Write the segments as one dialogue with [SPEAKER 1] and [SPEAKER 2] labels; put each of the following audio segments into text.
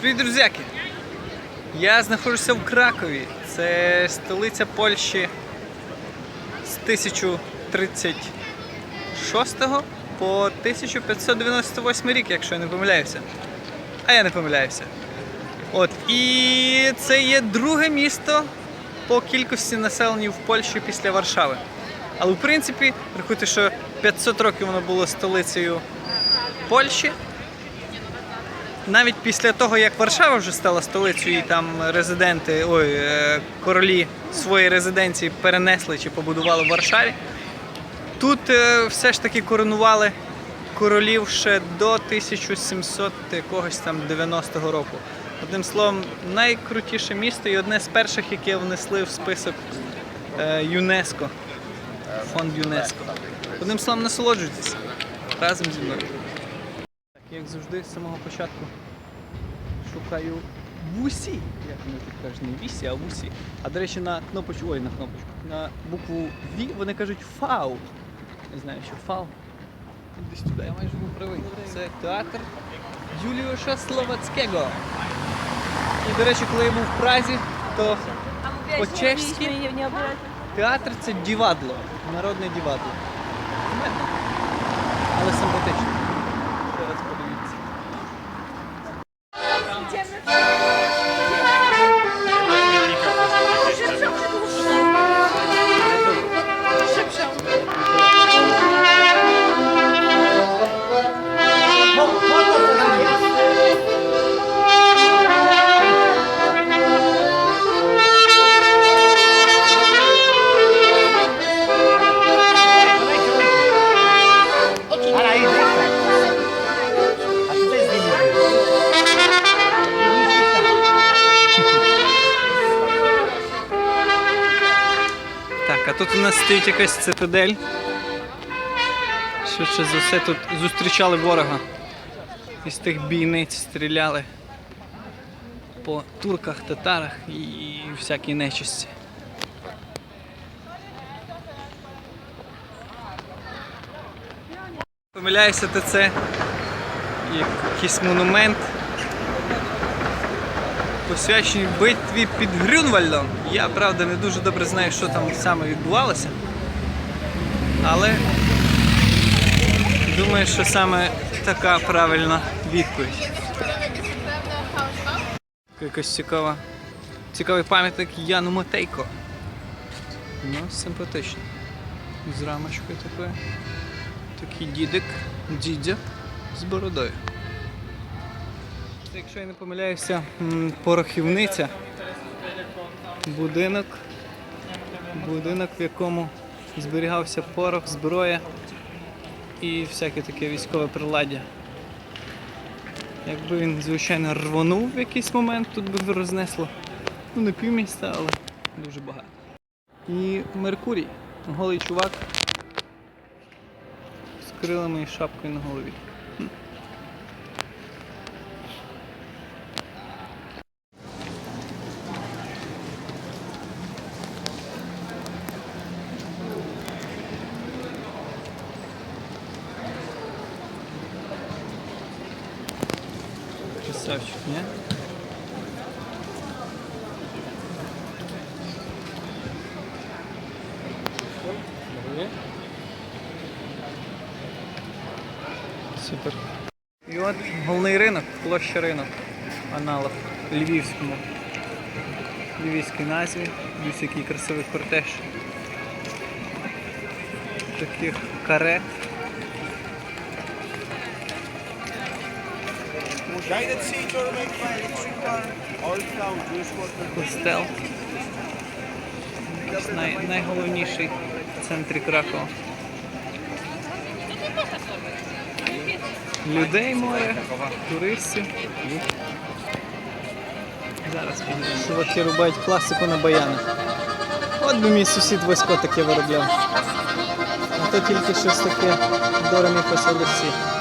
[SPEAKER 1] Привіт, друзяки! Я знаходжуся в Кракові. Це столиця Польщі з 1036 по 1598 рік, якщо я не помиляюся. А я не помиляюся. От. І це є друге місто по кількості населення в Польщі після Варшави. Але в принципі, рахуйте, що 500 років воно було столицею Польщі навіть після того, як Варшава вже стала столицею, і там резиденти, ой, е, королі свої резиденції перенесли чи побудували в Варшаві, тут е, все ж таки коронували королів ще до 1700 якогось там 90-го року. Одним словом, найкрутіше місто і одне з перших, яке внесли в список е, ЮНЕСКО, фонд ЮНЕСКО. Одним словом, насолоджуйтесь разом зі мною. Як завжди, з самого початку шукаю вусі. Як вони тут кажуть, не вісі, а вусі. А до речі, на кнопочку, ой, на кнопочку, на букву В вони кажуть фау. Не знаю, що фау. Десь туди, я майже був правий. Це театр Юліуша Словацького. І, до речі, коли я був в Празі, то по-чеськи театр це дівадло, народне дівадло. Стоїть якась цитадель. Швидше за все тут зустрічали ворога. Із тих бійниць стріляли по турках, татарах і всякій нечисті. Помиляюся, це якийсь монумент посвячений битві під Грюнвальдом. Я правда не дуже добре знаю, що там саме відбувалося. Але думаю, що саме така правильна відповідь. Якась цікава. Цікавий пам'ятник Яну Матейко. Ну, симпатично. З рамочкою такою. Такий дідик, дідя з бородою. Якщо я не помиляюся, порохівниця. Будинок. Будинок, в якому зберігався порох, зброя і всяке таке військове приладдя. Якби він, звичайно, рвонув в якийсь момент, тут би рознесло. Ну, не півміста, але дуже багато. І Меркурій, голий чувак з крилами і шапкою на голові. Красавчик, не? Супер. І от головний ринок, площа ринок, аналог львівському. Львівській назві, дивіться який красивий кортеж. Таких карет. Костел. Най, найголовніший в центрі Кракова. Людей море, туристів. Зараз підемо. чуваки рубають класику на баянах. От би мій сусід Васько таке виробляв. А то тільки щось таке доремі фасолисі. Коники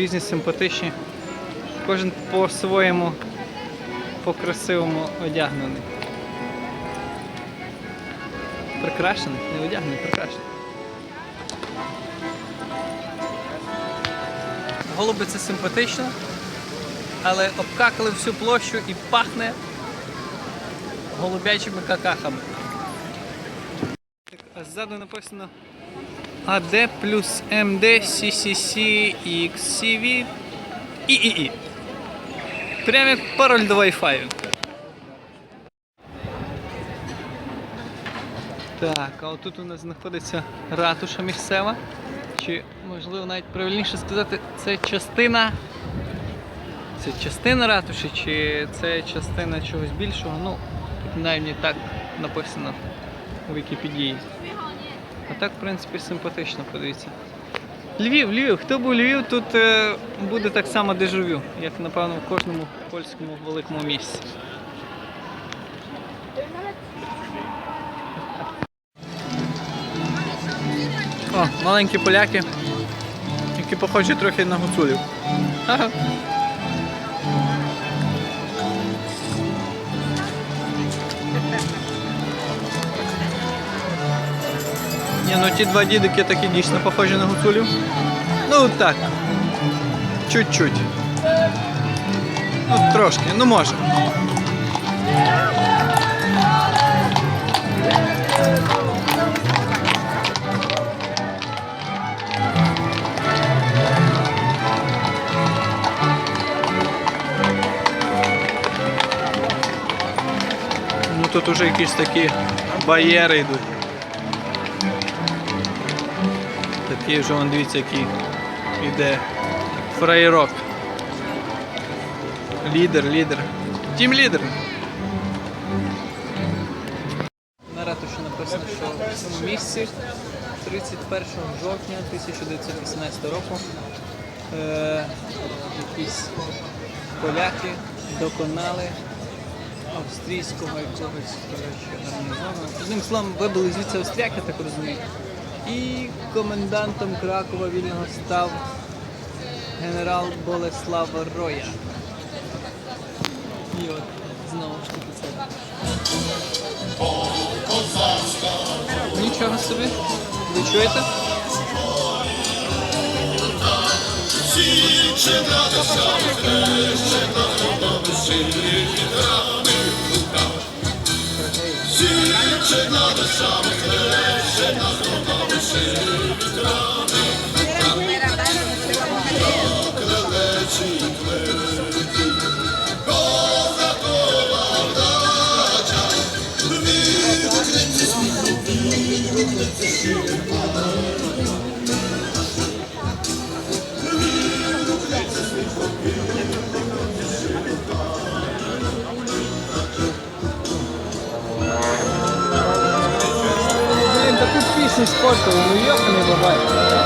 [SPEAKER 1] різні, симпатичні. Кожен по-своєму, по-красивому одягнений. Прикрашений, не одягнений, прикрашений. Голуби це симпатично, але обкакали всю площу і пахне голубячими какахами. А ззаду написано AD плюс MD CCC XCV ІІІ. Прямо як пароль до Wi-Fi. Так, а отут у нас знаходиться ратуша місцева. Чи можливо навіть правильніше сказати, це частина. Це частина ратуші, чи це частина чогось більшого? Ну, принаймні так написано у Вікіпедії. А так, в принципі, симпатично, подивіться. Львів, Львів, хто був Львів, тут е, буде так само дежавю, як напевно в кожному польському великому місці. О, маленькі поляки, які похожі трохи на гуцулів. Ні, ну ті два дідики такі дійсно похожі на гуцулів. Ну так. Чуть-чуть. Ну, трошки, ну може. Ну тут уже якісь такі бар'єри йдуть. Такий вже вон дивіться, який іде фраєрок. Лідер, лідер. Тім лідер. На ратуші написано, що в цьому місці 31 жовтня 1918 року е, якісь поляки доконали австрійського якогось гарнізону. Одним словом, вибили звідси австряки, я так розумію. І комендантом Кракова вільного став генерал Болеслав Роя. І от знову ж таки це. Нічого собі. Ви чуєте? Krishna пісню спорту, ну йоханий бабай.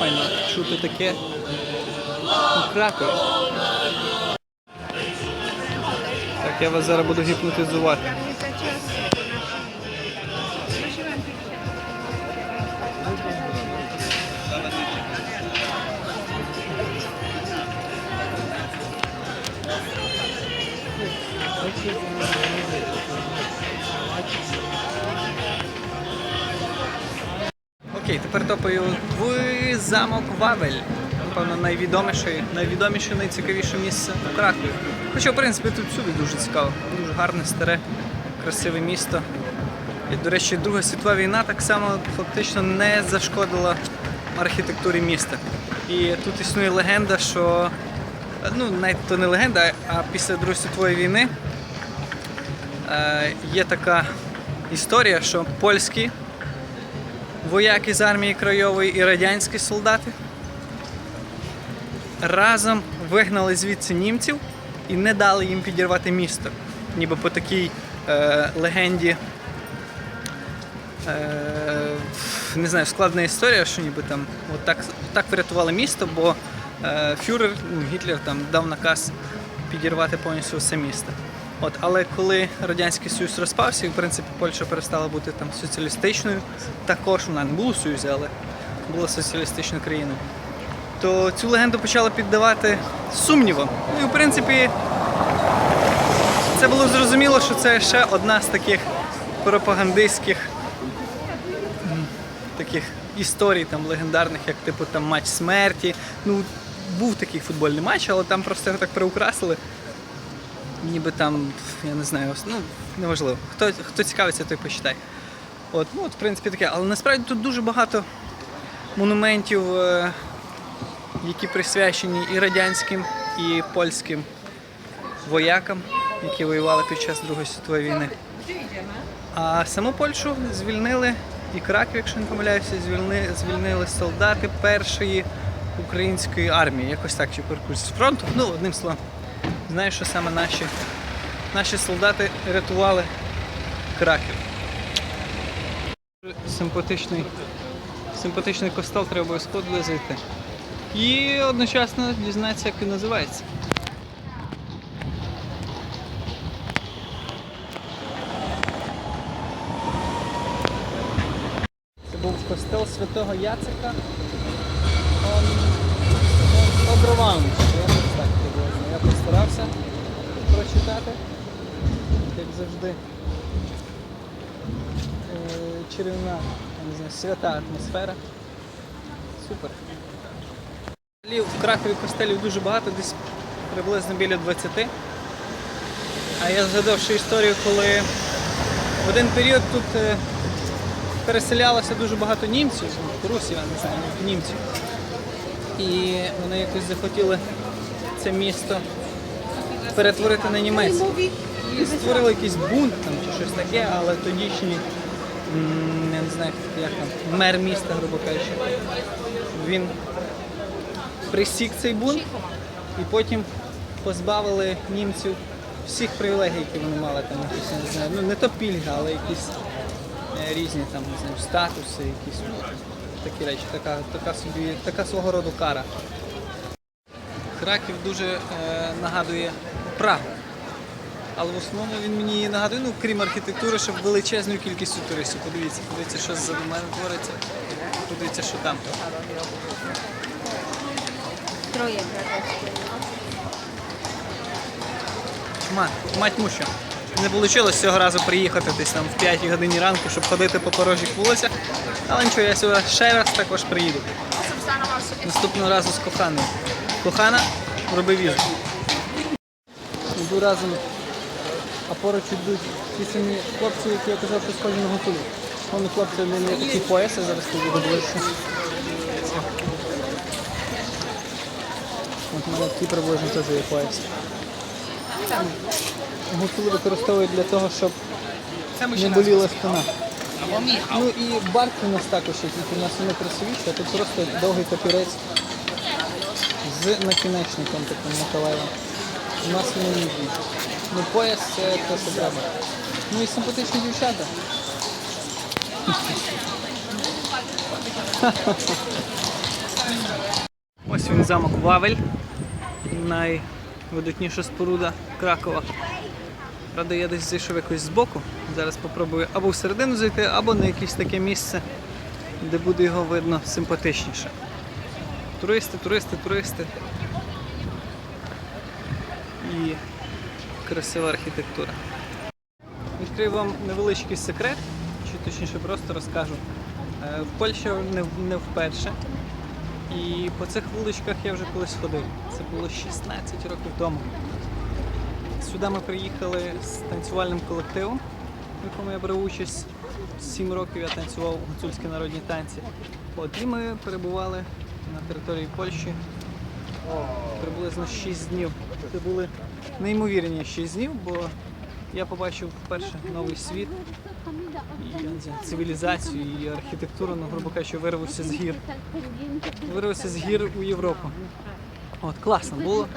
[SPEAKER 1] Файно чути таке у Кракові. Так, я вас зараз буду гіпнотизувати. Тепер топаю в замок Вавель. Напевно, найвідоміше, найвідоміше, найцікавіше місце у Кракові. Хоча, в принципі, тут всюди дуже цікаво. Дуже гарне, старе, красиве місто. І, до речі, Друга світова війна так само фактично не зашкодила архітектурі міста. І тут існує легенда, що ну навіть то не легенда, а після Другої світової війни е, є така історія, що польські вояки з армії Крайової і радянські солдати разом вигнали звідси німців і не дали їм підірвати місто. Ніби по такій е, легенді. Е, не знаю, складна історія, що ніби там от так, так врятували місто, бо е, фюрер, ну, Гітлер там дав наказ підірвати повністю все місто. От, але коли Радянський Союз розпався, і в принципі Польща перестала бути там соціалістичною, також вона не була в Союзі, але була соціалістичною країною, то цю легенду почали піддавати сумнівам. І в принципі це було зрозуміло, що це ще одна з таких пропагандистських таких історій там легендарних, як типу там матч смерті. Ну, був такий футбольний матч, але там просто його так приукрасили. Ніби там, я не знаю, ну, неважливо. Хто, хто цікавиться, той почитай. От, ну, от, в принципі, таке. Але насправді тут дуже багато монументів, е, які присвячені і радянським, і польським воякам, які воювали під час Другої світової війни. А саму Польщу звільнили і Краків, якщо не помиляюся, звільнили, звільнили солдати першої української армії. Якось так чи перекурс з фронту. Ну, одним словом, знаю, що саме наші, наші солдати рятували Краків. Симпатичний, симпатичний костел треба обов'язково зайти. І одночасно дізнатися, як він називається. Це був костел святого Яцика. Он. Я прочитати, як завжди. Е, Чарівна, свята атмосфера. Супер. В Кракові костелів дуже багато, десь приблизно біля 20. А я згадав ще історію, коли в один період тут е, переселялося дуже багато німців, русів, я не знаю, німців. І вони якось захотіли це місто перетворити на німецьке. І створили якийсь бунт там чи щось таке, але тодішній, не знаю, як там, мер міста, грубо кажучи, він присік цей бунт і потім позбавили німців всіх привілегій, які вони мали там, якісь, не знаю, ну не то пільги, але якісь е, різні там, не знаю, статуси, якісь такі речі, така, така собі, така свого роду кара. Краків дуже е, нагадує Прагу. Але в основному він мені нагадує, ну крім архітектури, щоб величезною кількістю туристів. Подивіться, подивіться, що ззаду мене твориться. Подивіться, що там.
[SPEAKER 2] Троє.
[SPEAKER 1] Мать, мать муща. Не вийшло цього разу приїхати десь там в 5 годині ранку, щоб ходити по порожніх вулицях. Але нічого, я сюди ще раз також приїду. Наступного разу з коханою. Кохана, роби візу. Йду разом, а поруч йдуть ті самі хлопці, які я казав, що схожі на гуцулів. Вони хлопці, в мене такі пояси, зараз тобі ближче. От мене такі приблизно теж є пояси. Гуцули використовують для того, щоб не боліла спина. Ну і барки у нас також тільки у нас вони красивіші, а тут просто довгий папірець з накінечником таким металевим. У нас вони ніжні. Ну пояс це те, треба. Ну і симпатичні дівчата. Ось він замок Вавель. Найвидатніша споруда Кракова. Правда, я десь зайшов якось збоку. Зараз спробую або всередину зайти, або на якесь таке місце, де буде його видно симпатичніше. Туристи, туристи, туристи. І красива архітектура. Відкрию вам невеличкий секрет, чи точніше просто розкажу. Е, не, не вперше. І по цих вуличках я вже колись ходив. Це було 16 років тому. Сюди ми приїхали з танцювальним колективом, в якому я брав участь. Сім років я танцював гуцульські народні танці. От, і ми перебували на території Польщі приблизно 6 днів. Це були неймовірні 6 днів, бо я побачив вперше новий світ, і, цивілізацію і архітектуру, ну, грубо кажучи, вирвався з гір. Вирвався з гір у Європу. От, класно було.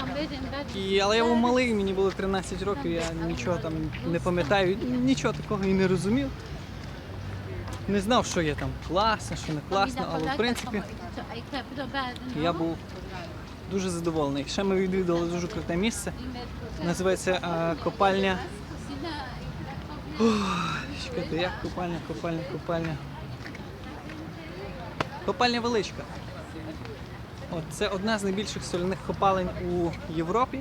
[SPEAKER 1] І, але я був малий, мені було 13 років, я нічого там не пам'ятаю, нічого такого і не розумів. Не знав, що є там класно, що не класно, але в принципі я був дуже задоволений. Ще ми відвідали дуже круте місце. Називається е, копальня. Чекайте, як копальня, копальня, копальня. Копальня величка. От, це одна з найбільших соляних копалень у Європі.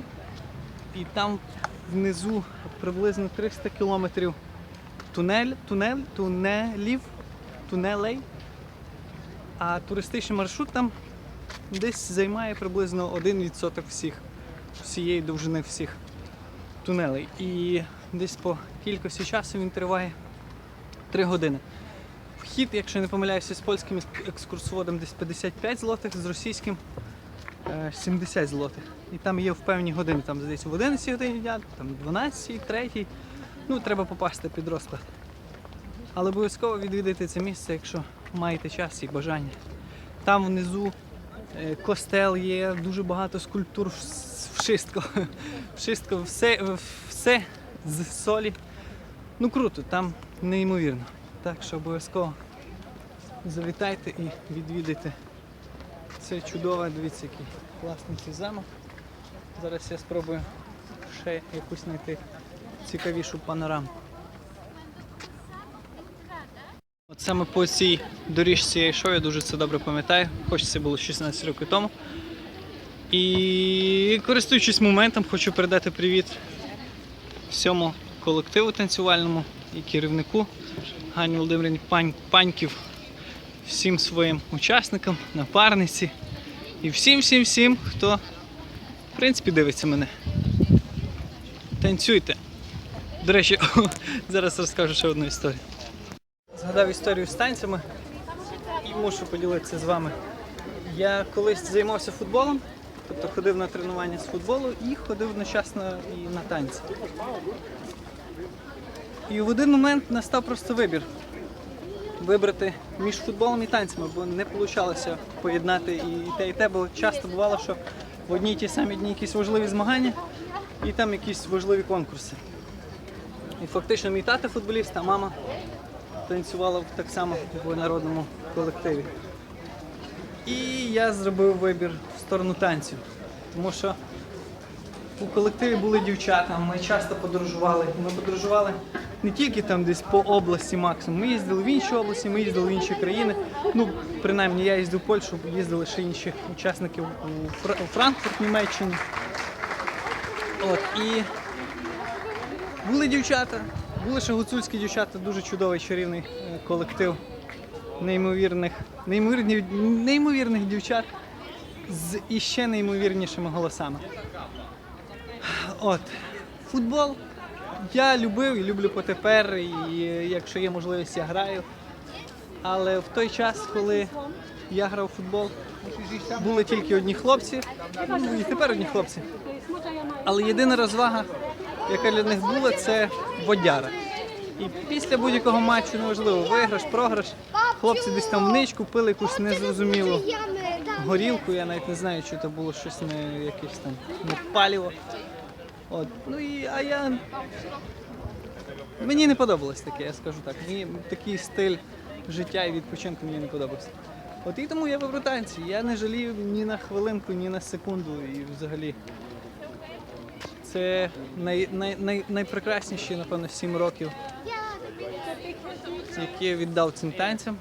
[SPEAKER 1] І там внизу приблизно 300 кілометрів тунель, тунель, тунелів, тунелей. А туристичний маршрут там десь займає приблизно 1% всіх, всієї довжини всіх тунелей. І десь по кількості часу він триває 3 години. Вхід, якщо не помиляюся, з польським екскурсоводом десь 55 злотих, з російським е, 70 злотих. І там є в певні години, там здається в 11 годині дня, там 12, 3. Ну, треба попасти під розклад. Але обов'язково відвідайте це місце, якщо маєте час і бажання. Там внизу е, костел є, дуже багато скульптур, вшистко. Вшистко, все, все з солі. Ну круто, там неймовірно. Так що обов'язково завітайте і відвідайте. Це чудово, дивіться, який класний цей замок. Зараз я спробую ще якусь знайти цікавішу панорамку. От саме по цій доріжці я йшов, я дуже це добре пам'ятаю, хоч це було 16 років тому. І користуючись моментом, хочу передати привіт всьому колективу танцювальному і керівнику Гані Володимирівні Пань, Паньків, всім своїм учасникам, напарниці і всім, всім, всім, хто в принципі дивиться мене. Танцюйте. До речі, зараз розкажу ще одну історію. Згадав історію з танцями і мушу поділитися з вами. Я колись займався футболом, тобто ходив на тренування з футболу і ходив одночасно і на танці. І в один момент настав просто вибір. Вибрати між футболом і танцями, бо не вийшло поєднати і те, і те, бо часто бувало, що в одній й тій самі дні якісь важливі змагання і там якісь важливі конкурси. І фактично мій тато футболіст, а мама танцювала так само в народному колективі. І я зробив вибір в сторону танців, тому що у колективі були дівчата, ми часто подорожували. Ми подорожували не тільки там десь по області максимум. Ми їздили в інші області, ми їздили в інші країни. Ну, принаймні, я їздив в Польщу, їздили ще інші учасники у, Фра- у Франкфурт, Німеччині. От, і були дівчата, були ще гуцульські дівчата, дуже чудовий чарівний е, колектив неймовірних, неймовірних, неймовірних дівчат з іще неймовірнішими голосами. От, футбол я любив і люблю потепер, і якщо є можливість, я граю. Але в той час, коли я грав в футбол, були тільки одні хлопці, ну і тепер одні хлопці. Але єдина розвага, яка для них була, це водяра. І після будь-якого матчу, неважливо, виграш, програш, хлопці десь там в ничку пили якусь незрозумілу горілку, я навіть не знаю, чи це було щось не якесь там не паліво. От. Ну і а я. Мені не подобалось таке, я скажу так. Мені такий стиль життя і відпочинку мені не подобався. От і тому я вибрав танці. Я не жалію ні на хвилинку, ні на секунду і взагалі. Це най, най, най, найпрекрасніші, напевно, сім років, які я віддав цим танцям.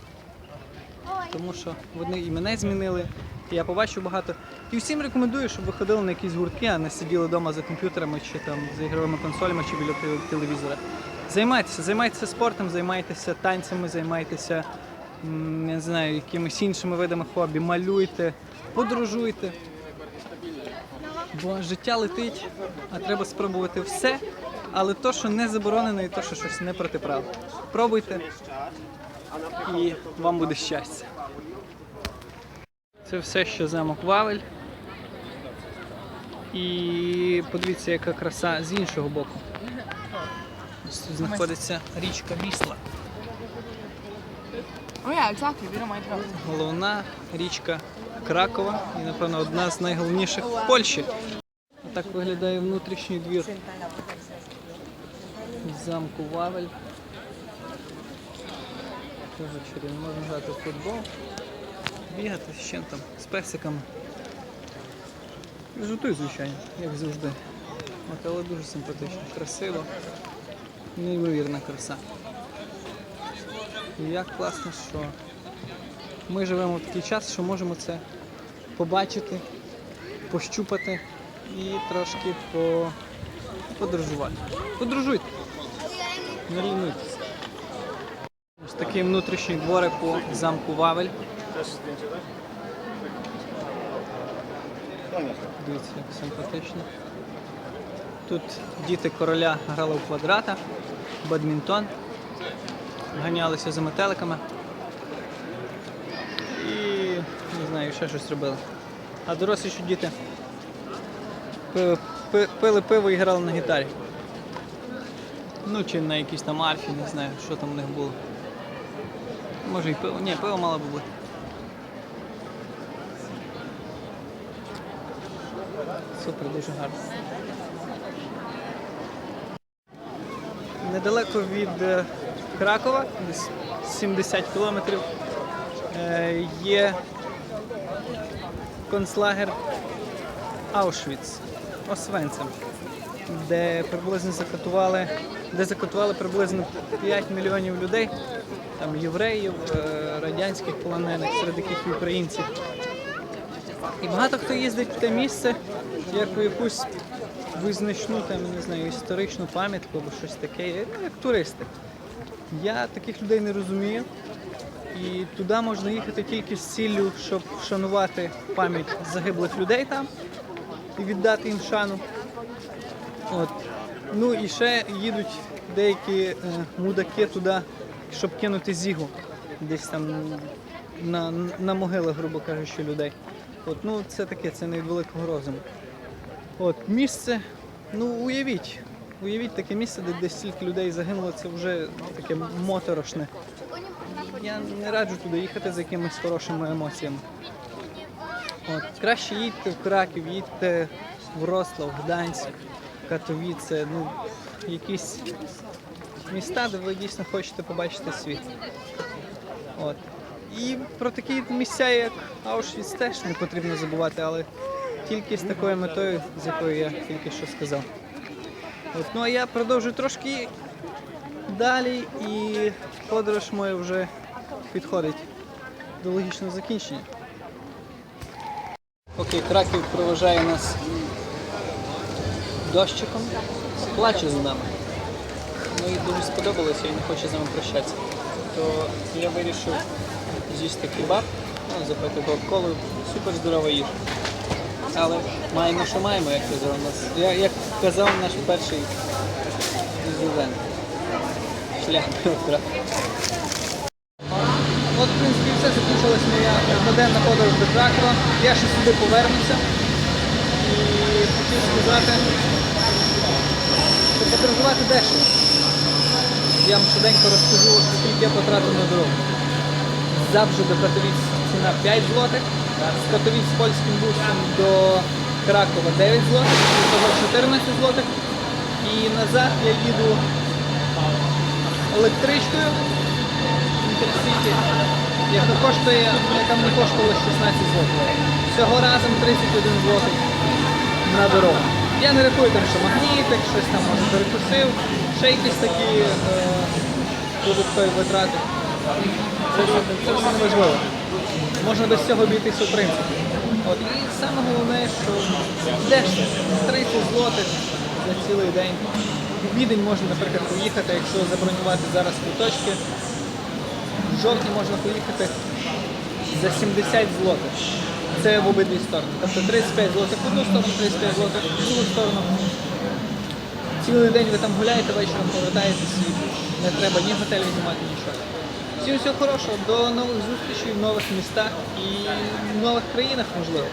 [SPEAKER 1] Тому що вони і мене змінили, і я побачив багато. І всім рекомендую, щоб ви ходили на якісь гуртки, а не сиділи вдома за комп'ютерами чи там за ігровими консолями чи біля телевізора. Займайтеся, займайтеся спортом, займайтеся танцями, займайтеся не знаю, якимись іншими видами хобі, малюйте, подорожуйте. Бо життя летить, а треба спробувати все, але то, що не заборонено, і то, що щось не протиправно. Пробуйте, і вам буде щастя. Це все, що замок Вавель. І подивіться, яка краса з іншого боку. Тут знаходиться річка Вісла.
[SPEAKER 3] Oh.
[SPEAKER 1] Головна річка Кракова і, напевно, одна з найголовніших в Польщі. Так виглядає внутрішній двір замку Вавель. Дуже чарівно. Можна грати в футбол, бігати з чим там, з песиками. І жутуй, звичайно, як завжди. От, але дуже симпатично, красиво, неймовірна краса. І як класно, що ми живемо в такий час, що можемо це побачити, пощупати і трошки по... подорожувати. Подорожуйте. Не лінуйтесь. Ось такий внутрішній дворик по замку Вавель. Дивіться, як симпатично. Тут діти короля грали в квадрата, бадмінтон, ганялися за метеликами і ще щось робили. А дорослі що діти пили, пиво і грали на гітарі. Ну, чи на якійсь там арфі, не знаю, що там у них було. Може і пиво. Ні, пиво мало би бути. Супер, дуже гарно. Недалеко від е, Кракова, десь 70 кілометрів, е, є концлагер Аушвіц, Освенцим, де приблизно закатували, де закатували приблизно 5 мільйонів людей, там євреїв, е, радянських полонених, серед яких і українці. І багато хто їздить в те місце, як у якусь визначну там, не знаю, історичну пам'ятку або щось таке, як туристи. Я таких людей не розумію. І туди можна їхати тільки з ціллю, щоб вшанувати пам'ять загиблих людей там і віддати їм шану. От. Ну і ще їдуть деякі е, мудаки туди, щоб кинути зігу десь там на, на могилах, грубо кажучи, людей. От, ну це таке, це не від великого розуму. От місце, ну уявіть, уявіть таке місце, де десь стільки людей загинуло, це вже таке моторошне. Я не раджу туди їхати з якимись хорошими емоціями. От, краще їдьте в Краків, їдьте в Вроцлав, Гданськ, Катовіце, ну, якісь міста, де ви дійсно хочете побачити світ. От. І про такі місця, як Аушвіц, теж не потрібно забувати, але тільки з такою метою, з якою я тільки що сказав. От, ну а я продовжую трошки далі і подорож моя вже підходить до логічного закінчення. Окей, Краків проважає нас дощиком, плаче з нами. Ну і дуже сподобалося і не хоче з нами прощатися. То я вирішив з'їсти кебаб, ну, запити кока-колу, супер здорова їжа. Але маємо, що маємо, як казав нас. Як казав наш перший президент. Шлях до От, в принципі, все закінчилась моя одноденна подорож до Кракова. Я ще сюди повернуся. І хотів сказати, що подорожувати дешево. Я вам швиденько розкажу, скільки я потратив на дорогу. Завжди до Катовіць ціна 5 злотих, з Катовіць з польським бусом до Кракова 9 злотих, того 14 злотих. І назад я їду електричкою Інтерсіті, яка коштує, яка мені коштувала 16 злотих. Всього разом 31 злотих на дорогу. Я не рахую там, що магнітик, щось там може перекусив, ще якісь такі е, додаткові витрати. Це, це все не важливо. Можна без цього обійтися в принципі. От. І саме головне, що дешево, 30 злотих за цілий день. В Відень можна, наприклад, поїхати, якщо забронювати зараз квиточки. В жовтні можна поїхати за 70 злотих. Це в обидві сторони. Тобто 35 злотих в одну сторону, 35 злотих в другу сторону. Цілий день ви там гуляєте, вечором повертаєтесь і не треба ні готелі знімати, нічого. Всім всього хорошого, до нових зустрічей в нових містах і в нових країнах, можливо.